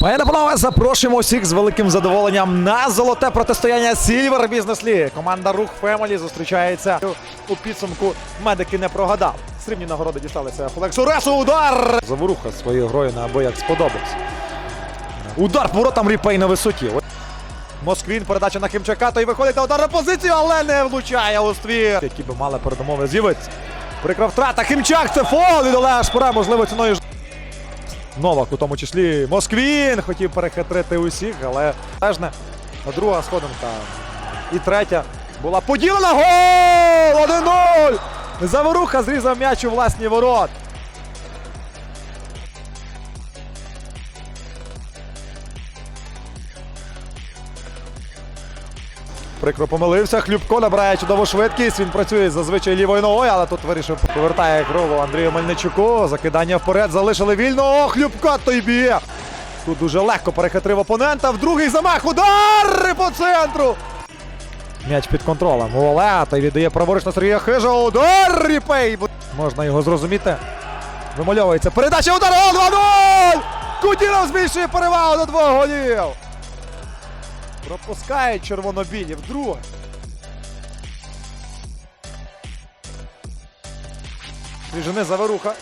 Пане панове, запрошуємо усіх з великим задоволенням на золоте протистояння Silver Business League. Команда Рух Фемелі зустрічається у підсумку. Медики не прогадав. Срібні нагороди дісталися Флексу Ресу. Удар! Заворуха своєю грою на абияк сподобався. Удар по воротам Ріпей на висоті. Москвін, передача на Химчака, той виходить на ударну позицію, але не влучає у ствір. Які би мали передумови з'явитися. Прикра втрата. Химчак, це фол від Олега Шпора, можливо, ціною. Новак, у тому числі Москвін хотів перехитрити усіх, але тежне. Друга сходинка. І третя була поділена. Гол! 1-0! Заворуха зрізав м'яч у власні ворот. Прикро помилився. Хлюбко набирає чудову швидкість. Він працює зазвичай лівою ногою, але тут вирішив повертає гру Андрію Мельничуку. Закидання вперед залишили вільно. О, Хлюбко той б'є. Тут дуже легко перехитрив опонента. В другий замах. Удар по центру. М'яч під контролем. У Олега той віддає праворуч на Сергія Хижа. Удар Ріпей. Можна його зрозуміти. Вимальовується. Передача удар. О, 2-0! Кутінов збільшує перевагу до двох голів. Пропускають червонобілі вдруге. Свіжини Заверуха.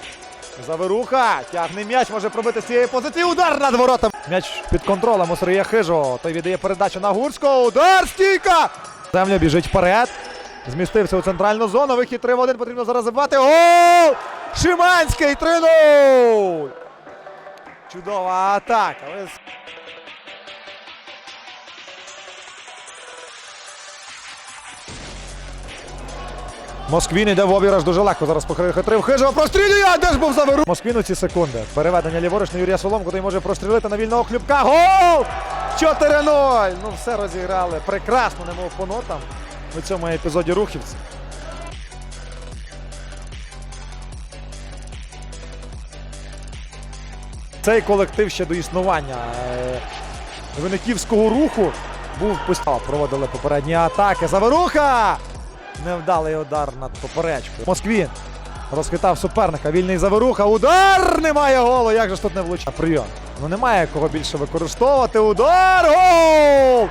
Заверуха. Тягне м'яч, може пробити з цієї позиції. Удар над воротом. М'яч під контролем у Сергія Хижо. Той віддає передачу на Гурського. Удар стійка! Земля біжить вперед. Змістився у центральну зону. Вихід 3 в 1. Потрібно зараз забивати. Гол! Шиманський 3-0! Чудова атака. Москвін іде в обіграш дуже легко. Зараз похитрив Хижева прострілює, де ж був заверу? Москвін у ці секунди. Переведення ліворуч на Юрія Соломку, той може прострілити на вільного хлюбка. Гол! 4-0! Ну все розіграли. Прекрасно, немов по нотам у цьому епізоді рухівці. Цей колектив ще до існування е, виниківського руху був постійно. Проводили попередні атаки. Заверуха! Невдалий удар над поперечкою. Москвін розхитав суперника. Вільний заверуха. Удар! Немає голу. Як же ж тут не влучає? Прийом. Ну немає кого більше використовувати. Удар! Гол!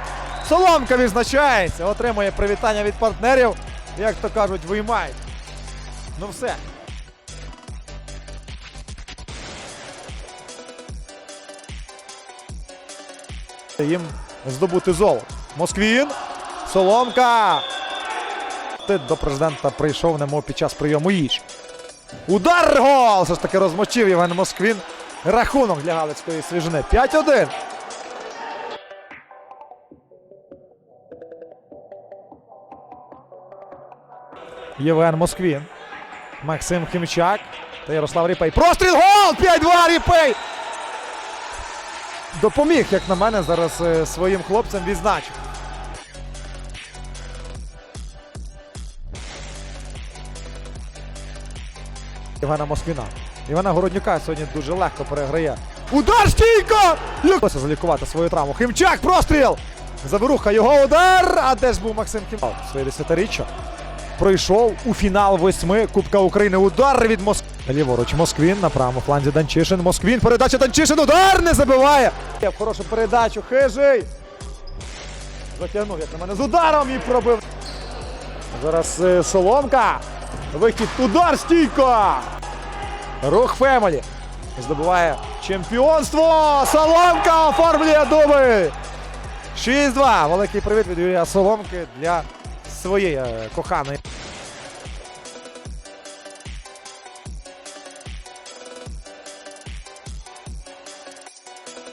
Соломка відзначається. Отримує привітання від партнерів. Як то кажуть, виймають. Ну все. Їм здобути золото. Москвін. Соломка. Ти до президента прийшов немов під час прийому їжі. Удар гол! Все ж таки розмочив Євген Москвін. Рахунок для Галицької свіжини. 5-1. Євген Москвін. Максим Химчак та Ярослав Ріпей. Простріл гол! 5-2 Ріпей! Допоміг, як на мене, зараз е, своїм хлопцям відзначив. Івана Москвіна. Івана Городнюка сьогодні дуже легко переграє. Удар стійка! Вдалося залікувати свою травму. Химчак, простріл! Заворуха його удар! А де ж був Максим Химчак? Своє десятиріччя. Пройшов у фінал восьми Кубка України. Удар від Москви. Ліворуч Москвін на правому фланзі Данчишин. Москвін. Передача Данчишин. Удар не забиває. Хорошу передачу. Хижий. Затягнув, як на мене, з ударом і пробив. Зараз е, Соломка. Вихід. Удар стійко. Рух Фемелі. Здобуває чемпіонство. Соломка оформлює дуби. 6-2. Великий привіт від Юрія Соломки для своєї е, коханої.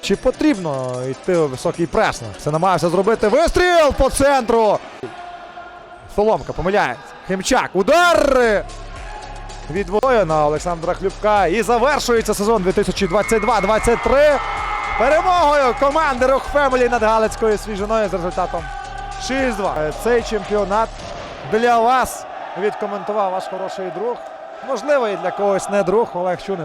Чи потрібно йти у високий пресинг? Це намагався зробити вистріл по центру. Соломка помиляється. Химчак. Удар! Від на Олександра Хлюбка. І завершується сезон 2022-23 перемогою команди Рух Фемелі над Галицькою свіжиною з результатом 6-2. Е, Цей чемпіонат для вас відкоментував ваш хороший друг. Можливо, і для когось не друг Олег Чунин.